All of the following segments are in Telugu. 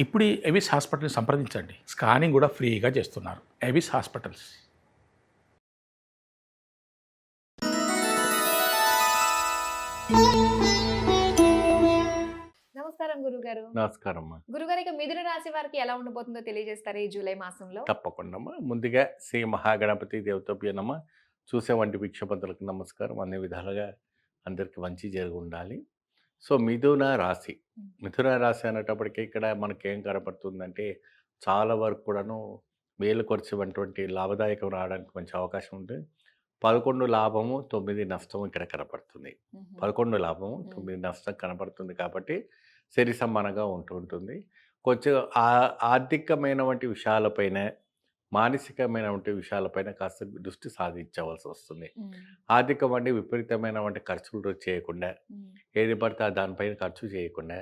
ఇప్పుడు ఎవిస్ హాస్పిటల్ని సంప్రదించండి. స్కానింగ్ కూడా ఫ్రీగా చేస్తున్నారు. Avis hospitals. నమస్కారం గురుగారు. నమస్కారం అమ్మా గురుగారు ఇక మిథున రాశి వారికి ఎలా ఉండబోతుందో తెలియజేస్తారు ఈ జూలై మాసంలో? తప్పకుండా అమ్మా ముందుగా శ్రీ మహాగణపతి దేవతోప్యనమ్మ చూసే వంటి భిక్షపతులకు నమస్కారం. అన్ని విధాలుగా అందరికీ మంచి జరిగి ఉండాలి. సో మిథున రాశి. మిథున రాశి అనేటప్పటికీ ఇక్కడ మనకేం కనపడుతుందంటే చాలా వరకు కూడాను మేలు కొరిచేటువంటి లాభదాయకం రావడానికి మంచి అవకాశం ఉంటుంది పదకొండు లాభము తొమ్మిది నష్టం ఇక్కడ కనపడుతుంది. పదకొండు లాభము తొమ్మిది నష్టం కనపడుతుంది కాబట్టి సరి సమానంగా ఉంటూ ఉంటుంది. కొంచెం ఆ- ఆర్థికమైన వంటి విషయాలపైన మానసికమైన వంటి విషయాలపైన కాస్త దృష్టి సాధించవలసి వస్తుంది. ఆర్థికం వంటి విపరీతమైన వంటి ఖర్చులు చేయకుండా. ఏది పడితే దానిపైన ఖర్చు చేయకుండా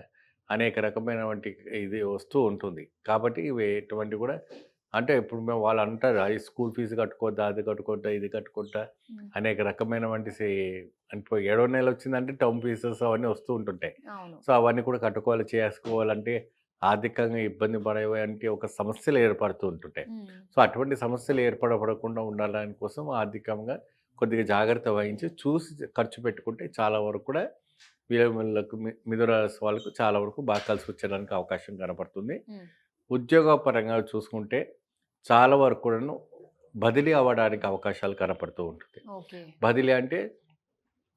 అనేక రకమైన వంటి ఇది వస్తూ ఉంటుంది కాబట్టి ఇవి ఎటువంటి కూడా అంటే ఇప్పుడు మేము వాళ్ళు అంటారు "ఆ, ఈ స్కూల్ ఫీజు కట్టుకోవద్దా అది కట్టుకోవద్దా ఇది మ్మ్. అనేక రకమైన వంటి సే- అంటే ఏడో నెల వచ్చిందంటే టర్మ్ ఫీజెస్ అవన్నీ వస్తూ ఉంటుంటాయి సో అవన్నీ కూడా కట్టుకోవాలి చేసుకోవాలంటే ఆర్థికంగా ఇబ్బంది పడేవంటి ఒక సమస్యలు ఏర్పడుతూ ఉంటుంటాయి. సో అటువంటి సమస్యలు ఏర్పడపడకుండా ఉండాలని కోసం ఆర్థికంగా కొద్దిగా జాగ్రత్త వహించి చూసి ఖర్చు పెట్టుకుంటే చాలా వరకు కూడా వీళ్ళకు మిథున రాశి వాళ్ళకు చాలా వరకు బాగా కలిసి వచ్చేయడానికి అవకాశం కనపడుతుంది. ఉద్యోగపరంగా చూసుకుంటే చాలా వరకు కూడాను బదిలీ అవ్వడానికి అవకాశాలు కనపడుతూ ఉంటుంది బదిలీ అంటే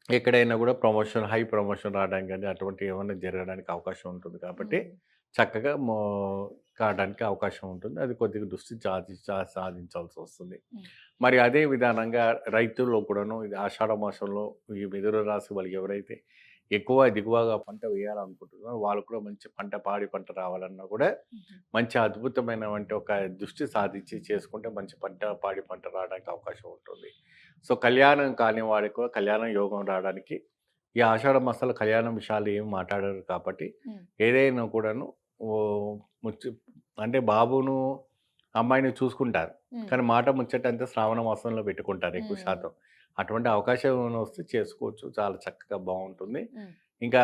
ఎక్కడైనా కూడా ప్రమోషన్ హై ప్రమోషన్ రావడానికి కానీ అటువంటి ఏమైనా జరగడానికి అవకాశం ఉంటుంది కాబట్టి. చక్కగా మో కావడానికి అవకాశం ఉంటుంది అది కొద్దిగా దృష్టి సాధి సాధించాల్సి వస్తుంది. మరి అదే విధానంగా రైతుల్లో కూడాను ఇది ఆషాఢ మాసంలో ఈ మిథున రాశి వాళ్ళకి ఎవరైతే ఎక్కువ దిగువగా పంట వేయాలనుకుంటున్నారో వాళ్ళు కూడా మంచి పంట పాడి పంట రావాలన్నా కూడా. మంచి అద్భుతమైన వంటి ఒక దృష్టి సాధించి చేసుకుంటే మంచి పంట పాడి పంట రావడానికి అవకాశం ఉంటుంది సో కళ్యాణం కాని వాడికి కూడా కళ్యాణం యోగం రావడానికి ఈ ఆషాఢ మాసాల కళ్యాణం విషయాలు ఏం మాట్లాడారు కాబట్టి. ఏదైనా కూడాను అంటే బాబును అమ్మాయిని చూసుకుంటారు. కానీ మాట ముచ్చట అంతా శ్రావణ మాసంలో పెట్టుకుంటారు ఎక్కువ. శాతం అటువంటి అవకాశం వస్తే చేసుకోవచ్చు చాలా చక్కగా బాగుంటుంది. ఇంకా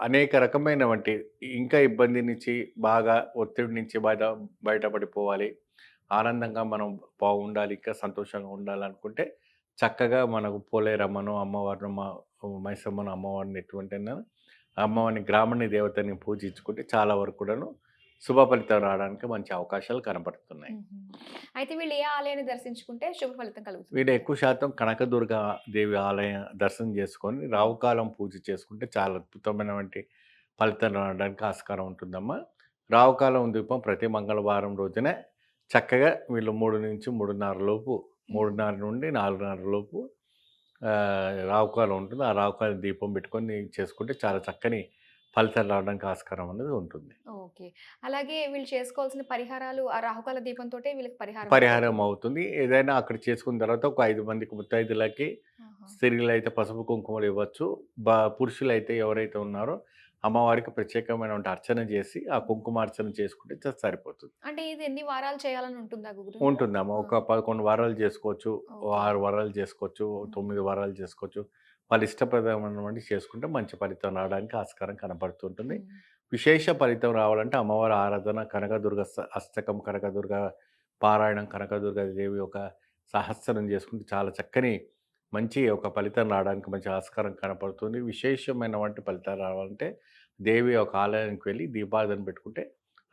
అనేక రకమైన వంటి ఇంకా ఇబ్బంది నుంచి బాగా ఒత్తిడి నుంచి బయట బయటపడిపోవాలి ఆనందంగా మనం బాగుండాలి ఇంకా సంతోషంగా ఉండాలనుకుంటే చక్కగా మనకు పోలేరమ్మను అమ్మవారిని మా మైసమ్మను అమ్మవారిని ఎటువంటి అమ్మవారిని గ్రామణి దేవతని పూజించుకుంటే చాలా వరకు కూడాను శుభ ఫలితం రావడానికి మంచి అవకాశాలు కనపడుతున్నాయి మ్మ్. అయితే వీళ్ళు ఏ ఆలయాన్ని దర్శించుకుంటే శుభ ఫలితం కలుగుతుంది? వీడు ఎక్కువ శాతం కనకదుర్గ దేవి ఆలయం దర్శనం చేసుకొని రావుకాలం పూజ చేసుకుంటే చాలా అద్భుతమైనటువంటి ఫలితం రావడానికి ఆస్కారం ఉంటుందమ్మా. రావుకాలం దీపం ప్రతి మంగళవారం రోజునే చక్కగా వీళ్ళు మూడు నుంచి మూడున్నర లోపు మూడున్నర నుండి నాలుగున్నర లోపు రావుకాలం ఉంటుంది. ఆ రావుకాలం దీపం పెట్టుకొని చేసుకుంటే చాలా చక్కని ఫలితం రావడానికి ఆస్కారం అనేది ఉంటుంది. ఓకే. అలాగే వీళ్ళు చేసుకోవాల్సిన పరిహారాలు ఆ రాహుకాల దీపంతో వీళ్ళకి పరిహారం పరిహారం అవుతుంది. ఏదైనా అక్కడ చేసుకున్న తర్వాత ఒక ఐదు మందికి ముత్తైదులకి. స్త్రీలు అయితే పసుపు కుంకుమలు ఇవ్వచ్చు. బా పురుషులు అయితే ఎవరైతే ఉన్నారో అమ్మవారికి ప్రత్యేకమైన అర్చన చేసి ఆ కుంకుమ అర్చన చేసుకుంటే సరిపోతుంది. అంటే ఇది ఎన్ని వారాలు చేయాలని ఉంటుందా గురు ఉంటుంది అమ్మ. ఒక పదకొండు వారాలు చేసుకోవచ్చు. ఆరు వారాలు చేసుకోవచ్చు తొమ్మిది వారాలు చేసుకోవచ్చు. వాళ్ళు ఇష్టప్రదమైనటువంటి చేసుకుంటే మంచి ఫలితం రావడానికి ఆస్కారం కనపడుతుంటుంది మ్మ్. విశేష ఫలితం రావాలంటే అమ్మవారి ఆరాధన కనకదుర్గ అష్టకం కనకదుర్గ పారాయణం కనకదుర్గ దేవి ఒక సహస్రం చేసుకుంటే చాలా చక్కని మంచి ఒక ఫలితం రావడానికి మంచి ఆస్కారం కనపడుతుంది. విశేషమైన వంటి ఫలితాలు రావాలంటే దేవి ఒక ఆలయానికి వెళ్ళి దీపారాధన పెట్టుకుంటే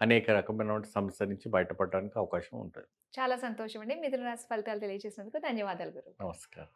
అనేక రకమైన సమస్య నుంచి బయటపడడానికి అవకాశం ఉంటుంది. చాలా సంతోషం అండి మిథున రాశి ఫలితాలు తెలియజేసినందుకు ధన్యవాదాలు గురు. నమస్కారం.